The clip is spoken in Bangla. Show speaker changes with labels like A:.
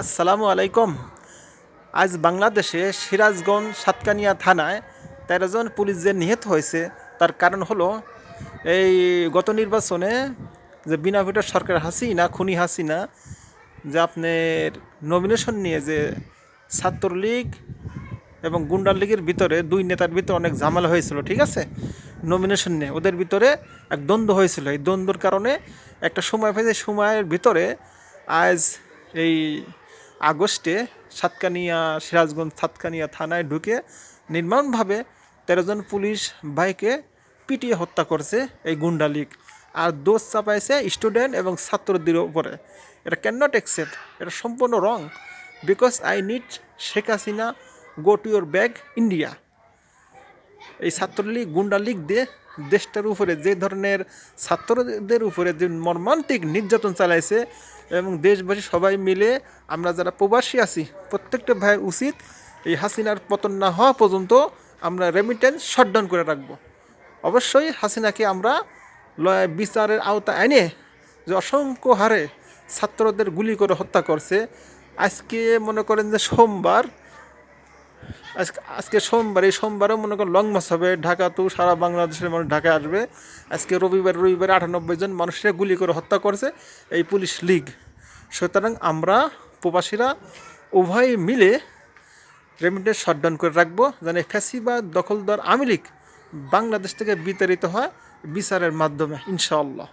A: আসসালামু আলাইকুম। আজ বাংলাদেশে সিরাজগঞ্জ সাতকানিয়া থানায় তেরো জন পুলিশ যে নিহত হয়েছে, তার কারণ হলো এই গত নির্বাচনে যে বিনা ভোটের সরকার হাসিনা, খুনি হাসিনা, যে আপনার নমিনেশন নিয়ে যে ছাত্রলীগ এবং গুন্ডার লীগের ভিতরে দুই নেতার ভিতরে অনেক ঝামেলা হয়েছিল, ঠিক আছে? নমিনেশন নিয়ে ওদের ভিতরে এক দ্বন্দ্ব হয়েছিল। এই দ্বন্দ্বর কারণে একটা সময় পেয়েছে, সময়ের ভিতরে আজ এই আগস্টে সাতকানিয়া, সিরাজগঞ্জ সাতকানিয়া থানায় ঢুকে নির্মাণভাবে তেরোজন পুলিশ ভাইকে পিটিয়ে হত্যা করছে এই গুন্ডা লীগ। আর দোষ চাপাইছে স্টুডেন্ট এবং ছাত্রদের উপরে। এটা ক্যান নট অ্যাকসেপ্ট এটা সম্পূর্ণ wrong because I need Sheikh Hasina go to your back India এই ছাত্রলীগ গুন্ডা লীগ দিয়ে দেশটার উপরে, যে ধরনের ছাত্রদের উপরে যে মর্মান্তিক নির্যাতন চালাইছে এবং দেশবাসী সবাই মিলে আমরা যারা প্রবাসী আছি, প্রত্যেকটা ভাইয়ের উচিত এই হাসিনার পতন না হওয়া পর্যন্ত আমরা রেমিটেন্স শটডাউন করে রাখব। অবশ্যই হাসিনাকে আমরা বিচারের আওতা এনে যে অসংখ্য হারে ছাত্রদের গুলি করে হত্যা করছে, আজকে মনে করেন যে সোমবার আজকে আজকে সোমবার, এই সোমবারও মনে করেন লং মাস হবে। ঢাকা তো সারা বাংলাদেশের মানুষ ঢাকায় আসবে। আজকে রবিবার রবিবার আটানব্বই জন মানুষের গুলি করে হত্যা করেছে এই পুলিশ লীগ। সুতরাং আমরা প্রবাসীরা উভয় মিলে রেমিটেন্স শটডাউন করে রাখব যেন ফ্যাসিবাদ, দখলদার আওয়ামী লীগ বাংলাদেশ থেকে বিতাড়িত হয় বিচারের মাধ্যমে, ইনশাআল্লাহ।